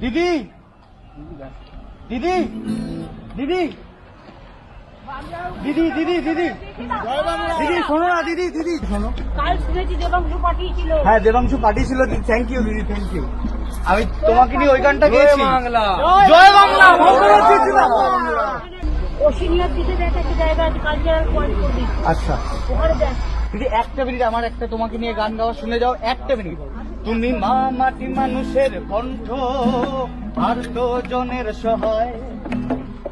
দিদি। দিদি। দিদি। দিদি দিদি দিদি। দিদি শোনো না দিদি দিদি শোনো। হ্যাঁ দেবাংশু পাঠিয়েছিল থ্যাংক ইউ দিদি থ্যাংক ইউ আমি তোমাকে নিয়ে ওই গানটা গেয়েছি। জয় বাংলা আচ্ছা। দিদি একটা মিনিট আমার একটা তোমাকে নিয়ে গান গাওয়া শুনে যাও একটা মিনিট। তুমি মা মাটি মানুষের কণ্ঠ আর তো জনের সহায়।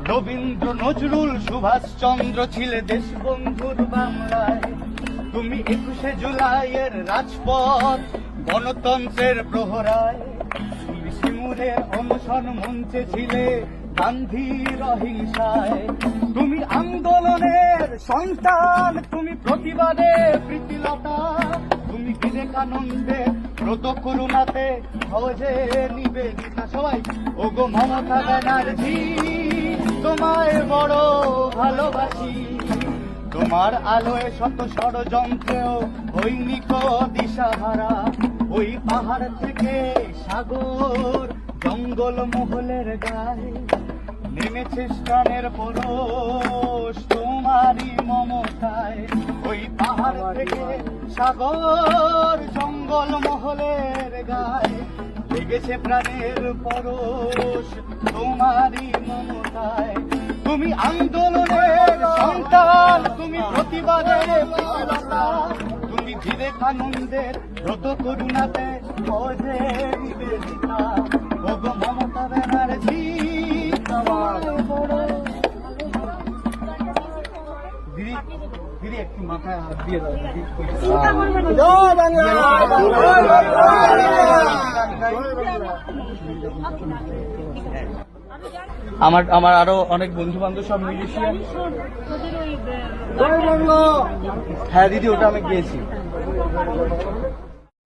রবীন্দ্র নজরুল সুভাষ চন্দ্র ছিলে দেশবন্ধুর বাংলায়। তুমি একুশে জুলাইয়ের রাজপথ, গণতন্ত্রের প্রহরায়। তুমি শিমুরের অনশন মঞ্চে ছিলে গান্ধীর অহিংসায়। তুমি আন্দোলনের সন্তান, তুমি প্রতিবাদে প্রীতিলতা। তুমি বিবেকানন্দে ব্রত করুণাতে সহজে নিবেদিতা সবাই। ও গো মমতা ব্যানার্জি, তোমায় বড় ভালোবাসি। তোমার আলোয় শত ষড়যন্ত্রেও হৈনিক দিশাহারা ওই পাহাড় থেকে সাগর, জঙ্গল মহলের গায়ে নেমেছে স্টানের পরশ। সাগর জঙ্গল মহলের গায়ে লেগেছে প্রাণের পরশ। তোমারই মমতায় তুমি আন্দোলনের সন্তান, তুমি প্রতিবাদের প্রতিবাদা তুমি বিবেকানন্দের ব্রত করুণাতে বোঝে নিবেদিতা ওগো মমতা ব্যানার্জি আমার আমার আরও অনেক বন্ধু বান্ধব সব মিউজিশিয়ান হ্যাঁ দিদি ওটা আমি গিয়েছি।